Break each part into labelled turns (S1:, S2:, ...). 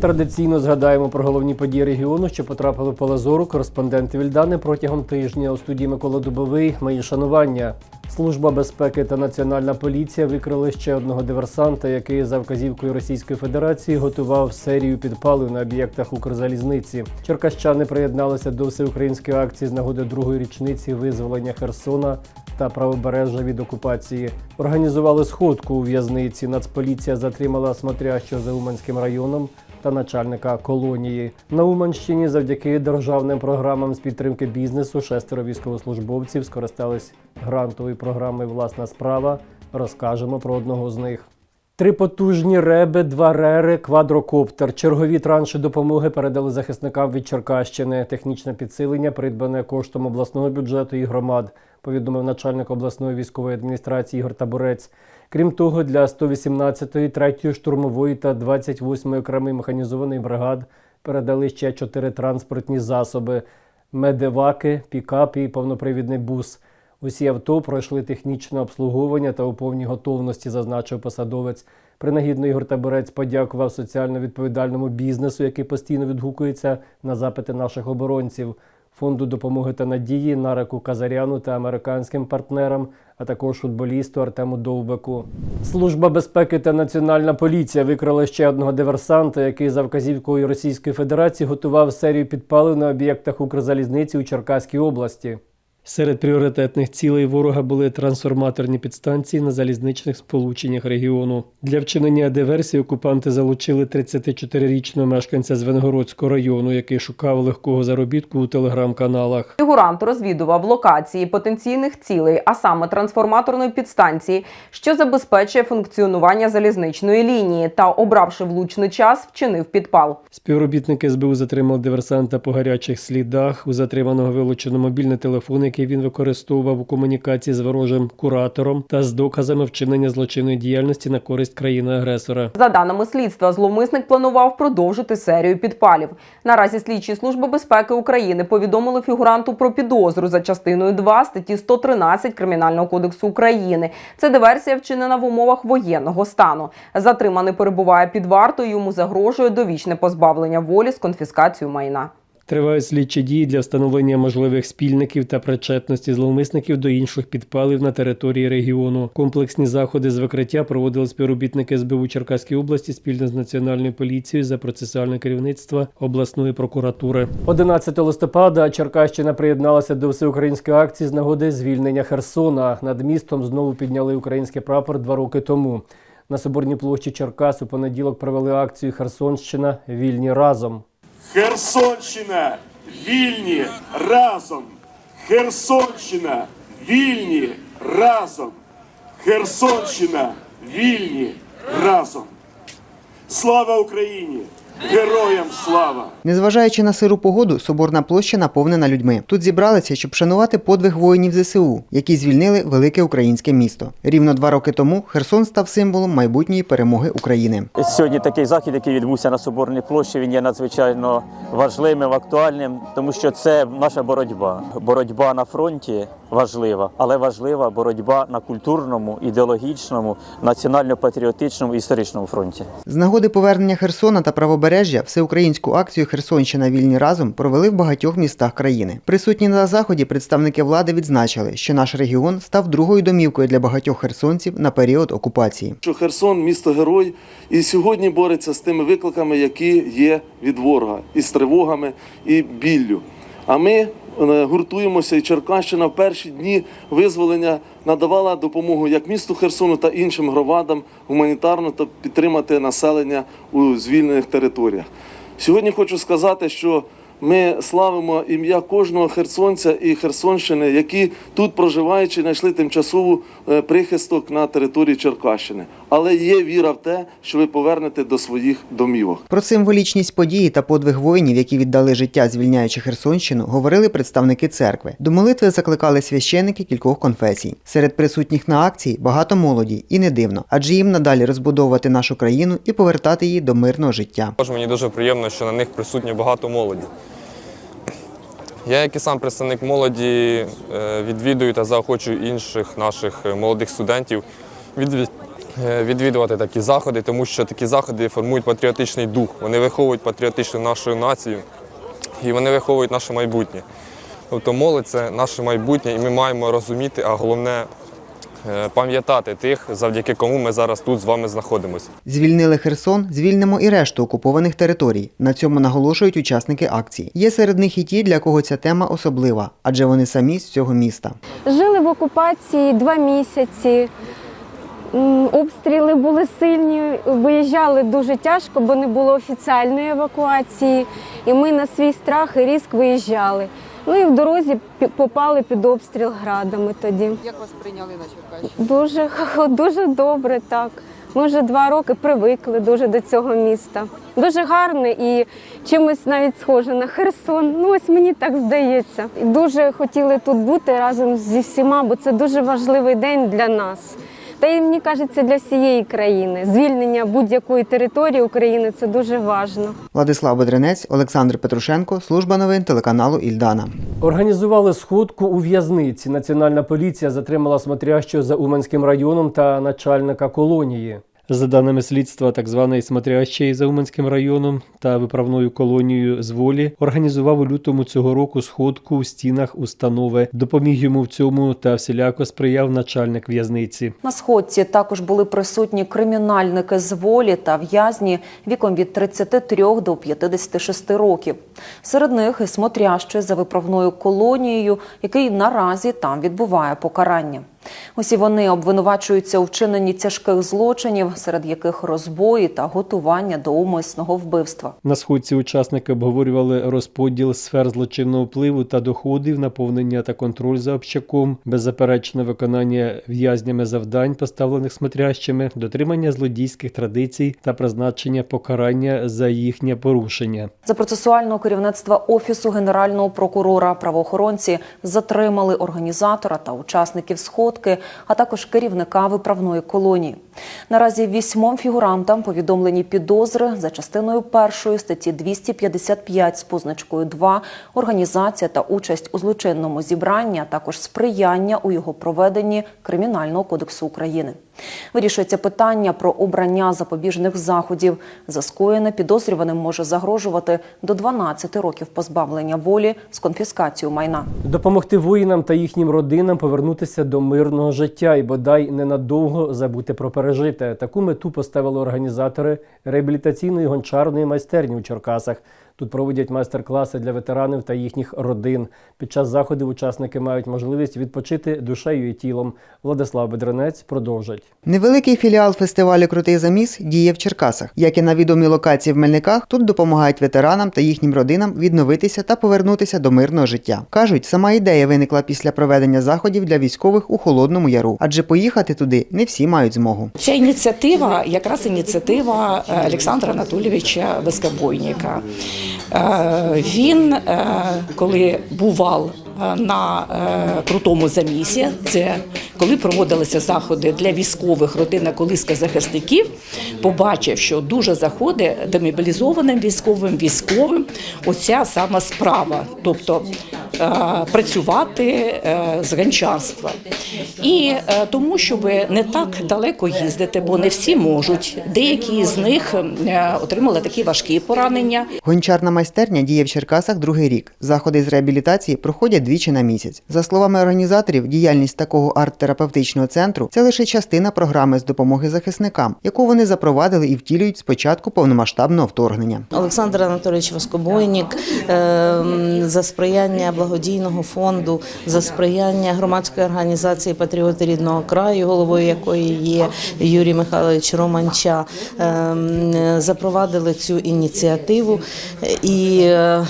S1: Традиційно згадаємо про головні події регіону, що потрапили в поле зору кореспонденти Вільдани протягом тижня. У студії Микола Дубовий. Мої шанування. Служба безпеки та національна поліція викрили ще одного диверсанта, який за вказівкою Російської Федерації готував серію підпалів на об'єктах Укрзалізниці. Черкащани приєдналися до всеукраїнської акції з нагоди другої річниці визволення Херсона та правобережжя від окупації. Організували сходку у в'язниці. Нацполіція затримала смотрящого за Уманським районом та начальника колонії. На Уманщині завдяки державним програмам з підтримки бізнесу шестеро військовослужбовців скористались грантовою програмою Власна справа. Розкажемо про одного з них. Три потужні реби, два рери, квадрокоптер. Чергові транші допомоги передали захисникам від Черкащини. Технічне підсилення придбане коштом обласного бюджету і громад, повідомив начальник обласної військової адміністрації Ігор Табурець. Крім того, для 118-ї, 3-ї штурмової та 28-ї окремої механізованої бригад передали ще чотири транспортні засоби: медеваки, пікап і повнопривідний бус. Усі авто пройшли технічне обслуговування та у повній готовності, зазначив посадовець. Принагідно Ігор Таборець подякував соціально відповідальному бізнесу, який постійно відгукується на запити наших оборонців, фонду допомоги та надії Нареку Казаряну та американським партнерам, а також футболісту Артему Довбеку. Служба безпеки та національна поліція викрила ще одного диверсанта, який за вказівкою Російської Федерації готував серію підпалів на об'єктах Укрзалізниці у Черкаській області. Серед пріоритетних цілей ворога були трансформаторні підстанції на залізничних сполученнях регіону. Для вчинення диверсії окупанти залучили 34-річного мешканця Звенигородського району, який шукав легкого заробітку у телеграм-каналах.
S2: Фігурант розвідував локації потенційних цілей, а саме трансформаторної підстанції, що забезпечує функціонування залізничної лінії, та, обравши влучний час, вчинив підпал.
S1: Співробітники СБУ затримали диверсанта по гарячих слідах. У затриманого вилучено мобільний телефон, який він використовував у комунікації з ворожим куратором та з доказами вчинення злочинної діяльності на користь країни-агресора.
S2: За даними слідства, зловмисник планував продовжити серію підпалів. Наразі слідчі служби безпеки України повідомили фігуранту про підозру за частиною 2 статті 113 Кримінального кодексу України. Це диверсія вчинена в умовах воєнного стану. Затриманий перебуває під вартою. Йому загрожує довічне позбавлення волі з конфіскацією майна.
S1: Тривають слідчі дії для встановлення можливих спільників та причетності зловмисників до інших підпалів на території регіону. Комплексні заходи з викриття проводили співробітники СБУ Черкаської області спільно з національною поліцією за процесуальне керівництво обласної прокуратури. 11 листопада Черкащина приєдналася до всеукраїнської акції з нагоди звільнення Херсона. Над містом знову підняли український прапор два роки тому. На Соборній площі Черкас у понеділок провели акцію Херсонщина Вільні разом.
S3: Херсонщина, вільні разом. Херсонщина, вільні разом. Херсонщина, вільні разом. Слава Україні! Героям слава!
S4: Незважаючи на сиру погоду, соборна площа наповнена людьми. Тут зібралися, щоб шанувати подвиг воїнів ЗСУ, які звільнили велике українське місто. Рівно два роки тому Херсон став символом майбутньої перемоги України.
S5: Сьогодні такий захід, який відбувся на Соборній площі, він є надзвичайно важливим, актуальним, тому що це наша боротьба. Боротьба на фронті важлива, але важлива боротьба на культурному, ідеологічному, національно-патріотичному і історичному фронті.
S4: З нагоди повернення Херсона та правобережжя всеукраїнську акцію Херсонщина вільні разом провели в багатьох містах країни. Присутні на заході представники влади відзначили, що наш регіон став другою домівкою для багатьох херсонців на період окупації.
S3: Що Херсон місто герой, і сьогодні бореться з тими викликами, які є від ворога, і з тривогами, і біллю. А ми гуртуємося, і Черкащина в перші дні визволення надавала допомогу як місту Херсону та іншим громадам гуманітарно та підтримати населення у звільнених територіях. Сьогодні хочу сказати, що ми славимо ім'я кожного херсонця і Херсонщини, які тут проживаючи, знайшли тимчасову е, прихисток на території Черкащини. Але є віра в те, що ви повернете до своїх домівок.
S4: Про символічність події та подвиг воїнів, які віддали життя, звільняючи Херсонщину, говорили представники церкви. До молитви закликали священики кількох конфесій. Серед присутніх на акції багато молоді, і не дивно, адже їм надалі розбудовувати нашу країну і повертати її до мирного життя.
S6: Також мені дуже приємно, що на них присутні багато молоді. Я, як і сам представник молоді, е, відвідую та заохочую інших наших е, молодих студентів е, відвідувати такі заходи, тому що такі заходи формують патріотичний дух. Вони виховують патріотичну нашу націю і вони виховують наше майбутнє. Тобто молодь це наше майбутнє, і ми маємо розуміти, а головне пам'ятати тих, завдяки кому ми зараз тут з вами знаходимося.
S4: Звільнили Херсон, звільнимо і решту окупованих територій. На цьому наголошують учасники акції. Є серед них і ті, для кого ця тема особлива, адже вони самі з цього міста.
S7: Жили в окупації два місяці. Обстріли були сильні, виїжджали дуже тяжко, бо не було офіціальної евакуації. І ми на свій страх і різк виїжджали. Ну і в дорозі попали під обстріл градами тоді.
S8: Як вас прийняли на Черкащині?
S7: Дуже, дуже добре, так. Ми вже два роки привикли дуже до цього міста. Дуже гарне і чимось навіть схоже на Херсон. Ну ось мені так здається. І дуже хотіли тут бути разом зі всіма, бо це дуже важливий день для нас. Та й мені кажеться для всієї країни. Звільнення будь-якої території України це дуже важливо.
S4: Владислав Бедренець, Олександр Петрушенко, служба новин телеканалу Ільдана.
S1: Організували сходку у в'язниці. Національна поліція затримала смотрящого за Уманським районом та начальника колонії. За даними слідства, так званий смотрящий за Уманським районом та виправною колонією з волі організував у лютому цього року сходку у стінах установи. Допоміг йому в цьому та всіляко сприяв начальник в'язниці.
S9: На сходці також були присутні кримінальники з волі та в'язні віком від 33 до 56 років. Серед них і смотрящий за виправною колонією, який наразі там відбуває покарання. Усі вони обвинувачуються у вчиненні тяжких злочинів, серед яких розбої та готування до умисного вбивства.
S1: На сходці учасники обговорювали розподіл сфер злочинного впливу та доходів, наповнення та контроль за общаком, беззаперечне виконання в'язнями завдань, поставлених смотрящими, дотримання злодійських традицій та призначення покарання за їхнє порушення.
S9: За процесуального керівництва офісу генерального прокурора правоохоронці затримали організатора та учасників сходки, а також керівника виправної колонії. Наразі вісьмом фігурантам повідомлені підозри за частиною першої статті 255 з позначкою 2 організація та участь у злочинному зібранні, а також сприяння у його проведенні Кримінального кодексу України. Вирішується питання про обрання запобіжних заходів. За скоєне підозрюваним може загрожувати до 12 років позбавлення волі з конфіскацією майна.
S1: Допомогти воїнам та їхнім родинам повернутися до мирного життя і бодай ненадовго забути про пережите. Таку мету поставили організатори реабілітаційної гончарної майстерні у Черкасах. Тут проводять майстер-класи для ветеранів та їхніх родин. Під час заходів учасники мають можливість відпочити душею і тілом. Владислав Бедренець продовжить.
S4: Невеликий філіал фестивалю Крутий заміс діє в Черкасах. Як і на відомій локації в Мельниках, тут допомагають ветеранам та їхнім родинам відновитися та повернутися до мирного життя. Кажуть, сама ідея виникла після проведення заходів для військових у Холодному Яру, адже поїхати туди не всі мають змогу.
S10: Ця ініціатива якраз ініціатива е, Олександра Анатолійовича Безкобойника. Е, Він, е, коли бував е, на крутому замісі, це коли проводилися заходи для військових родина колиска захисників, побачив, що дуже заходить демобілізованим військовим військовим оця сама справа, тобто працювати е, з гончарства. І е, тому, щоб не так далеко їздити, бо не всі можуть. Деякі з них е, отримали такі важкі поранення.
S4: Гончарна майстерня діє в Черкасах другий рік. Заходи з реабілітації проходять двічі на місяць. За словами організаторів, діяльність такого арт-терапевтичного центру це лише частина програми з допомоги захисникам, яку вони запровадили і втілюють з початку повномасштабного вторгнення.
S11: Олександр Анатолійович Воскобойнік ем, за сприяння благодійного фонду, за сприяння громадської організації Патріоти рідного краю, головою якої є Юрій Михайлович Романча, ем, запровадили цю ініціативу, і е,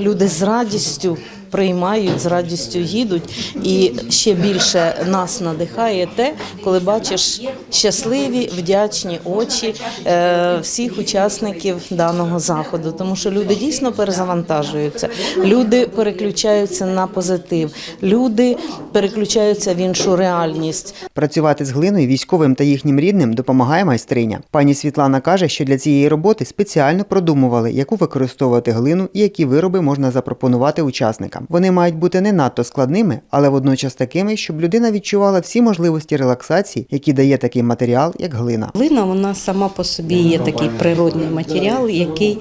S11: люди з радістю. Приймають з радістю їдуть, і ще більше нас надихає те, коли бачиш щасливі, вдячні очі е, всіх учасників даного заходу, тому що люди дійсно перезавантажуються, люди переключаються на позитив, люди переключаються в іншу реальність.
S4: Працювати з глиною військовим та їхнім рідним допомагає майстриня. Пані Світлана каже, що для цієї роботи спеціально продумували, яку використовувати глину і які вироби можна запропонувати учасникам. Заняттям. Вони мають бути не надто складними, але водночас такими, щоб людина відчувала всі можливості релаксації, які дає такий матеріал, як глина.
S10: Глина вона сама по собі є такий природний матеріал, який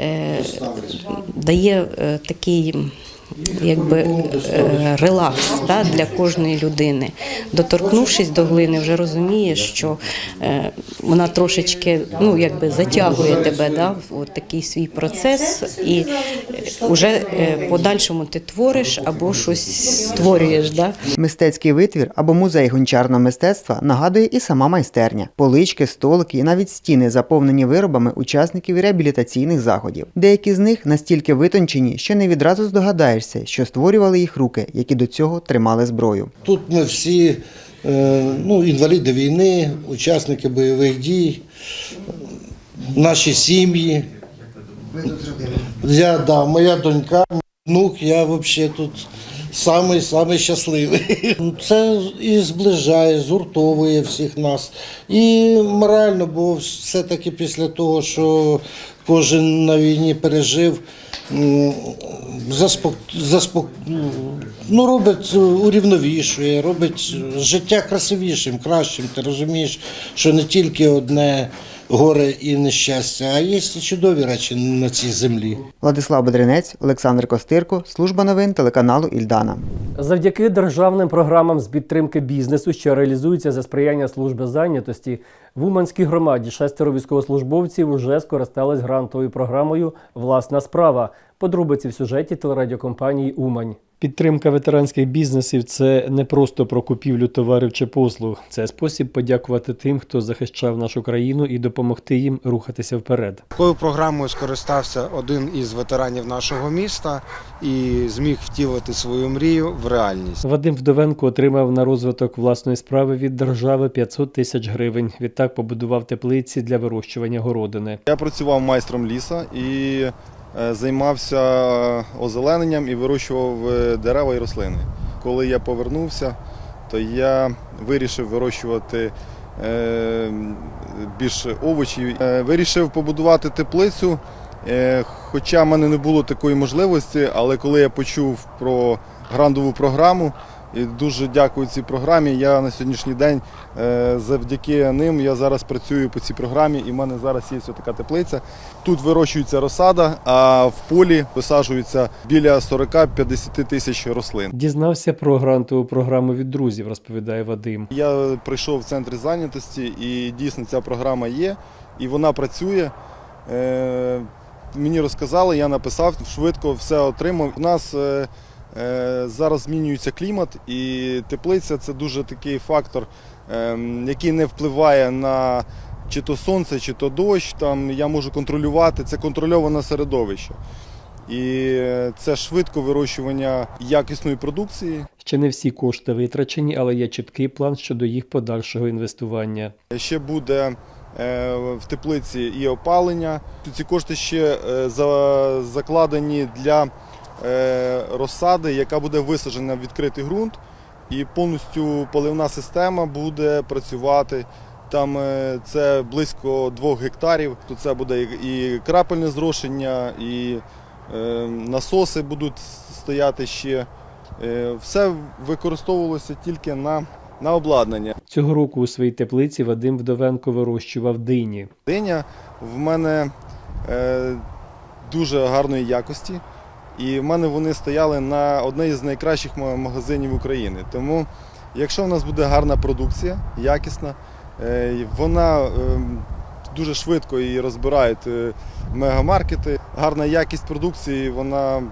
S10: е, дає е, такий. Якби е, релакс да, для кожної людини. Доторкнувшись до глини, вже розумієш, що е, вона трошечки ну, якби затягує тебе да, в такий свій процес, і вже е, подальшому ти твориш або щось створюєш. Да.
S4: Мистецький витвір або музей гончарного мистецтва нагадує і сама майстерня. Полички, столики і навіть стіни заповнені виробами учасників реабілітаційних заходів. Деякі з них настільки витончені, що не відразу здогадаєшся, що створювали їх руки, які до цього тримали зброю.
S12: Тут ми всі е, ну, інваліди війни, учасники бойових дій, наші сім'ї. Я, да, моя донька, внук, я взагалі тут самий самий щасливий. Це і зближає, згуртовує всіх нас. І морально, бо все-таки після того, що кожен на війні пережив, заспок... Заспок... ну, робить урівновішує, робить життя красивішим, кращим. Ти розумієш, що не тільки одне горе і нещастя, а є і чудові речі на цій землі.
S4: Владислав Бедренець, Олександр Костирко, служба новин телеканалу Ільдана.
S13: Завдяки державним програмам з підтримки бізнесу, що реалізуються за сприяння служби зайнятості, в Уманській громаді шестеро військовослужбовців уже скористались грантовою програмою Власна справа. Подробиці в сюжеті телерадіокомпанії Умань. Підтримка ветеранських бізнесів це не просто про купівлю товарів чи послуг. Це спосіб подякувати тим, хто захищав нашу країну, і допомогти їм рухатися вперед.
S5: Такою програмою скористався один із ветеранів нашого міста і зміг втілити свою мрію в реальність.
S13: Вадим Вдовенко отримав на розвиток власної справи від держави 500 тисяч гривень. Відтак побудував теплиці для вирощування городини.
S14: Я працював майстром ліса і е, займався озелененням і вирощував е, дерева і рослини. Коли я повернувся, то я вирішив вирощувати е, більше овочів. Вирішив побудувати теплицю, хоча в мене не було такої можливості, але коли я почув про грантову програму, і дуже дякую цій програмі. Я на сьогоднішній день е, завдяки ним я зараз працюю по цій програмі, і в мене зараз є ось така теплиця. Тут вирощується розсада, а в полі висаджується біля 40-50 тисяч рослин.
S13: Дізнався про грантову програму від друзів, розповідає Вадим.
S14: Я прийшов в центр зайнятості, і дійсно ця програма є, і вона працює. Е, Мені розказали, я написав, швидко все отримав. У нас е, зараз змінюється клімат, і теплиця це дуже такий фактор, е, який не впливає на чи то сонце, чи то дощ. Там я можу контролювати, це контрольоване середовище. І е, це швидко вирощування якісної продукції.
S13: Ще не всі кошти витрачені, але є чіткий план щодо їх подальшого інвестування.
S14: Ще буде е, в теплиці і опалення. Ці кошти ще е, закладені для е, розсади, яка буде висаджена в відкритий ґрунт, і повністю поливна система буде працювати. Там е, це близько двох гектарів. Тут це буде і крапельне зрошення, і е, насоси будуть стояти ще. Е, Все використовувалося тільки на, на обладнання.
S13: Цього року у своїй теплиці Вадим Вдовенко вирощував дині.
S14: Диня в мене е, дуже гарної якості, і в мене вони стояли на одній з найкращих магазинів України. Тому, якщо в нас буде гарна продукція, якісна, е, вона е, дуже швидко її розбирають е, мегамаркети. Гарна якість продукції, вона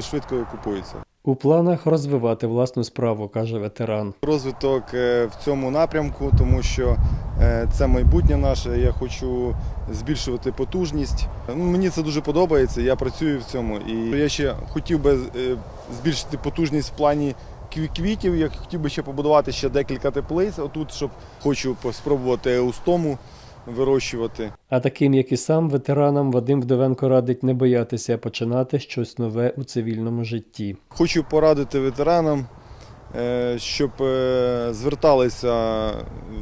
S14: швидко купується.
S13: У планах розвивати власну справу, каже ветеран.
S14: Розвиток е, в цьому напрямку, тому що е, це майбутнє наше. Я хочу збільшувати потужність. Ну, мені це дуже подобається. Я працюю в цьому. І я ще хотів би е, збільшити потужність в плані квітів. Я хотів би ще побудувати ще декілька теплиць. Отут, щоб хочу спробувати устому вирощувати.
S13: А таким, як і сам, ветеранам Вадим Вдовенко радить не боятися починати щось нове у цивільному житті.
S14: Хочу порадити ветеранам, е, щоб е, зверталися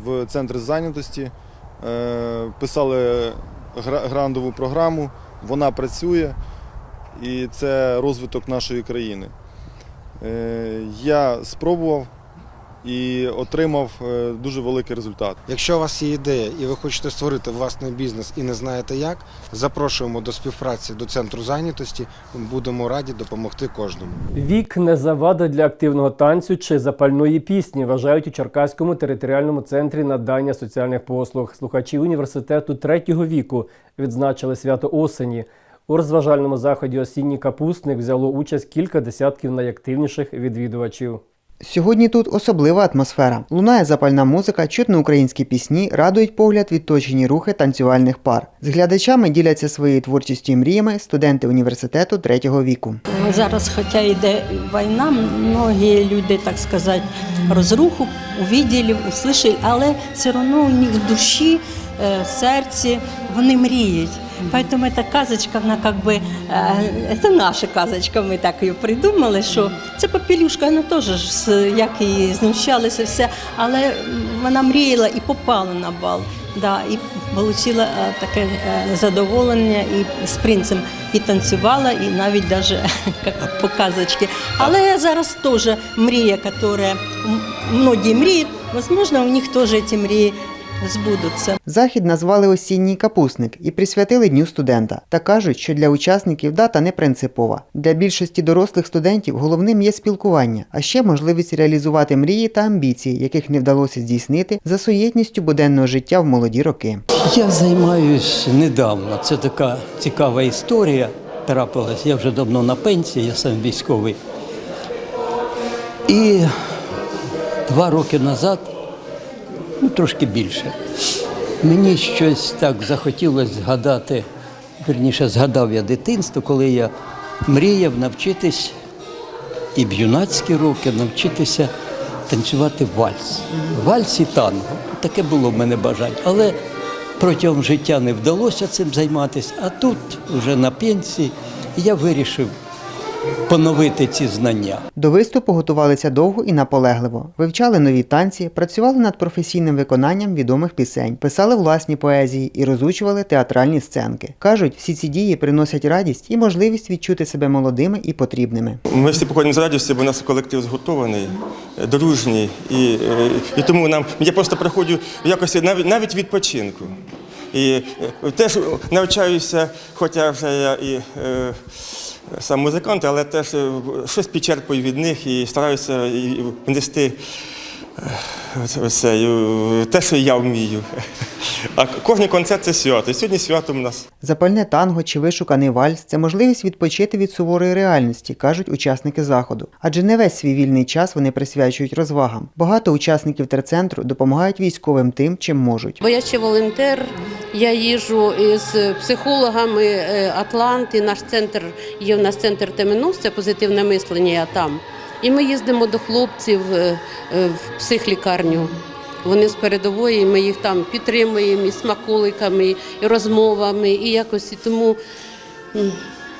S14: в центр зайнятості, е, писали гра- грантову програму, вона працює. і це розвиток нашої країни. Я спробував і отримав е, дуже великий результат.
S15: Якщо у вас є ідея і ви хочете створити власний бізнес і не знаєте як, запрошуємо до співпраці до центру зайнятості. Будемо раді допомогти кожному.
S1: Вік не завада для активного танцю чи запальної пісні, вважають у Черкаському територіальному центрі надання соціальних послуг. Слухачі університету третього віку відзначили свято осені. У розважальному заході осінній капустник взяло участь кілька десятків найактивніших відвідувачів.
S4: Сьогодні тут особлива атмосфера. Лунає запальна музика, чутно українські пісні, радують погляд відточені рухи танцювальних пар. З глядачами діляться своєю творчістю і мріями студенти університету третього віку.
S16: Зараз, хоча йде війна, многі люди, так сказати, розруху увиділи, услышали, але все одно у них в душі, е, в серці вони мріють. Поэтому эта казочка, вона как бы, е, це наша казочка, ми так її придумали, що це попелюшка, вона теж ж з- як і знущалися все, але вона мріяла і попала на бал. Да, і отримала е, таке е, задоволення і з принцем і танцювала, і навіть даже як по казочці. Але зараз теж мрія, яка м- многі мріють, можливо, у них теж ці мрії збудуться.
S4: Захід назвали осінній капусник і присвятили Дню студента. Та кажуть, що для учасників дата не принципова. Для більшості дорослих студентів головним є спілкування, а ще можливість реалізувати мрії та амбіції, яких не вдалося здійснити за суєтністю буденного життя в молоді роки.
S17: Я займаюсь недавно. Це така цікава історія трапилась. Я вже давно на пенсії, я сам військовий. І два роки назад, ну трошки більше, мені щось так захотілося згадати, верніше згадав я дитинство, коли я мріяв навчитись і в юнацькі роки навчитися танцювати вальс. Вальс і танго. Таке було в мене бажання. Але протягом життя не вдалося цим займатися. А тут, вже на пенсії, я вирішив поновити ці знання.
S4: До виступу готувалися довго і наполегливо, вивчали нові танці, працювали над професійним виконанням відомих пісень, писали власні поезії і розучували театральні сценки. Кажуть, всі ці дії приносять радість і можливість відчути себе молодими і потрібними.
S18: Ми всі походимо з радістю, бо у нас колектив згуртований, дружній. І, е, і тому нам я просто приходжу в якості навіть навіть відпочинку. І е, теж навчаюся, хоча вже я і е, сам музикант, але теж е, щось підчерпую від них і стараюся і те, що я вмію. А кожен концерт це свято. І сьогодні свято в нас.
S4: Запальне танго чи вишуканий вальс це можливість відпочити від суворої реальності, кажуть учасники заходу. Адже не весь свій вільний час вони присвячують розвагам. Багато учасників терцентру допомагають військовим тим, чим можуть.
S19: Бо я ще волонтер, я їжу з психологами е, Атланти. Наш центр є в нас центр Теменус, це позитивне мислення, я там. І ми їздимо до хлопців е, е, в психлікарню. Вони з передової, ми їх там підтримуємо і смаколиками, і розмовами, і якось і тому,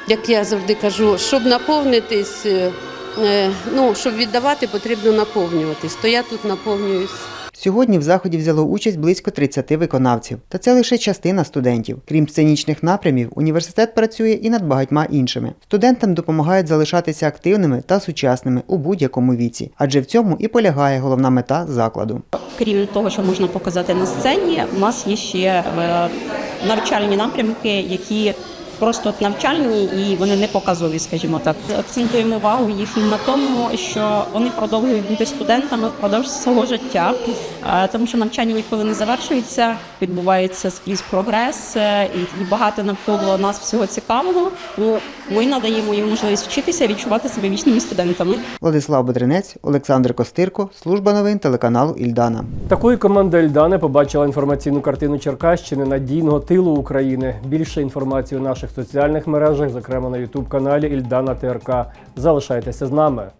S19: як я завжди кажу, щоб наповнитись, е, ну, щоб віддавати, потрібно наповнюватись. То я тут наповнююсь.
S4: Сьогодні в заході взяло участь близько 30 виконавців. Та це лише частина студентів. Крім сценічних напрямів, університет працює і над багатьма іншими. Студентам допомагають залишатися активними та сучасними у будь-якому віці, адже в цьому і полягає головна мета закладу.
S20: Крім того, що можна показати на сцені, у нас є ще е, навчальні напрямки, які просто от навчальні і вони не показові, скажімо так. Акцентуємо увагу їх на тому, що вони продовжують бути студентами впродовж свого життя, тому що навчання відколи не завершується, відбувається скрізь прогрес е, і, багато навколо нас всього цікавого. Ми надаємо їм можливість вчитися і відчувати себе вічними студентами.
S4: Владислав Бодринець, Олександр Костирко, служба новин телеканалу Ільдана.
S1: Такою команда Ельдани побачила інформаційну картину Черкащини надійного тилу України. Більше інформації у наших соціальних мережах, зокрема на Ютуб каналі Ільдана ТРК. Залишайтеся з нами.